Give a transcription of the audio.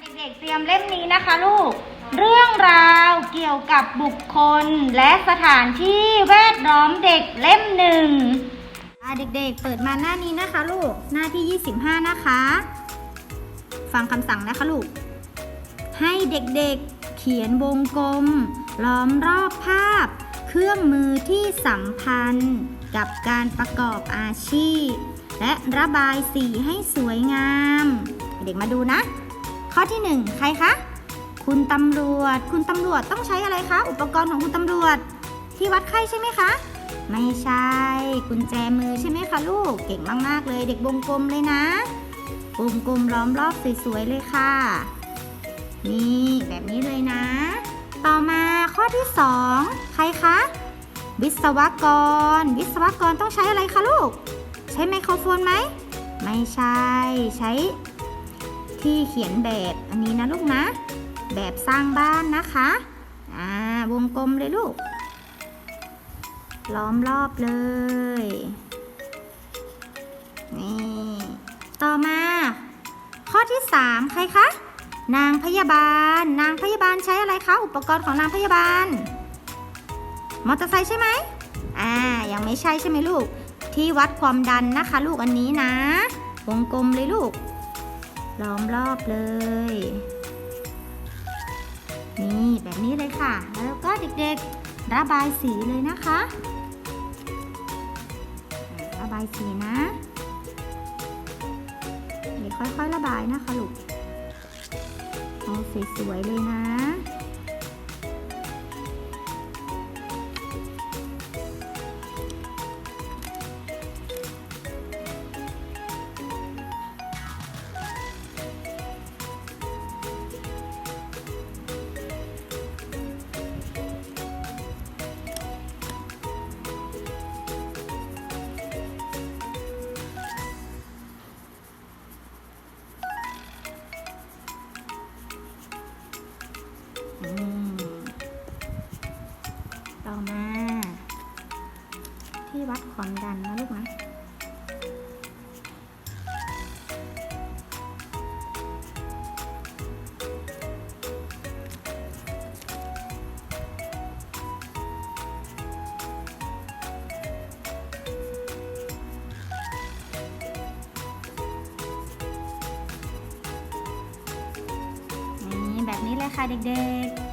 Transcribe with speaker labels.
Speaker 1: เด็กๆ เตรียมเล่มนี้นะคะลูก เรื่องราวเกี่ยวกับบุคคลและสถานที่แวดล้อมเด็กเล่มหนึ่งเด็กๆ เปิดมาหน้านี้นะคะลูก หน้าที่ 25 นะคะ ฟังคำสั่งนะคะลูก ให้เด็กๆ เขียนวงกลม ล้อมรอบภาพ เครื่องมือที่สัมพันธ์ กับการประกอบอาชีพ และระบายสีให้สวยงาม เด็กมาดูนะ ข้อที่ 1 ใครคะ คุณตำรวจ คุณตำรวจต้องใช้อะไรคะ อุปกรณ์ของคุณตำรวจ ที่วัดไข้ใช่ไหมคะ ไม่ใช่ กุญแจมือใช่ไหมคะลูก เก่งมากๆเลย เด็กวงกลมเลยนะ วงกลมล้อมรอบสวยๆเลยค่ะ นี่แบบนี้เลยนะ ต่อมาข้อที่ 2 ใครคะ วิศวกร วิศวกรต้องใช้อะไรคะลูก ใช้ไมโครโฟนไหม ไม่ใช่ ใช้ ที่เขียนแบบอันนี้นะลูกนะ แบบสร้างบ้านนะคะอ่าวงกลมเลยลูก ล้อมรอบเลย นี่ ต่อมา ข้อที่ 3 ใครคะนางพยาบาล นางพยาบาลใช้อะไรคะ อุปกรณ์ของนางพยาบาล มอเตอร์ไซค์ใช่ไหมอ่า ยังไม่ใช่ใช่ไหมลูก ที่วัดความดันนะคะ ลูกอันนี้นะ วงกลมเลยลูก ล้อมรอบเลย นี่แบบนี้เลยค่ะ แล้วก็เด็กๆระบายสีเลยนะคะ ระบายสีนะเด็กค่อยๆระบายนะคะลูกเอาสวยๆเลยนะ ต่อมา ที่วัดความดันนะลูกนะนี่แบบนี้เลยค่ะเด็กๆ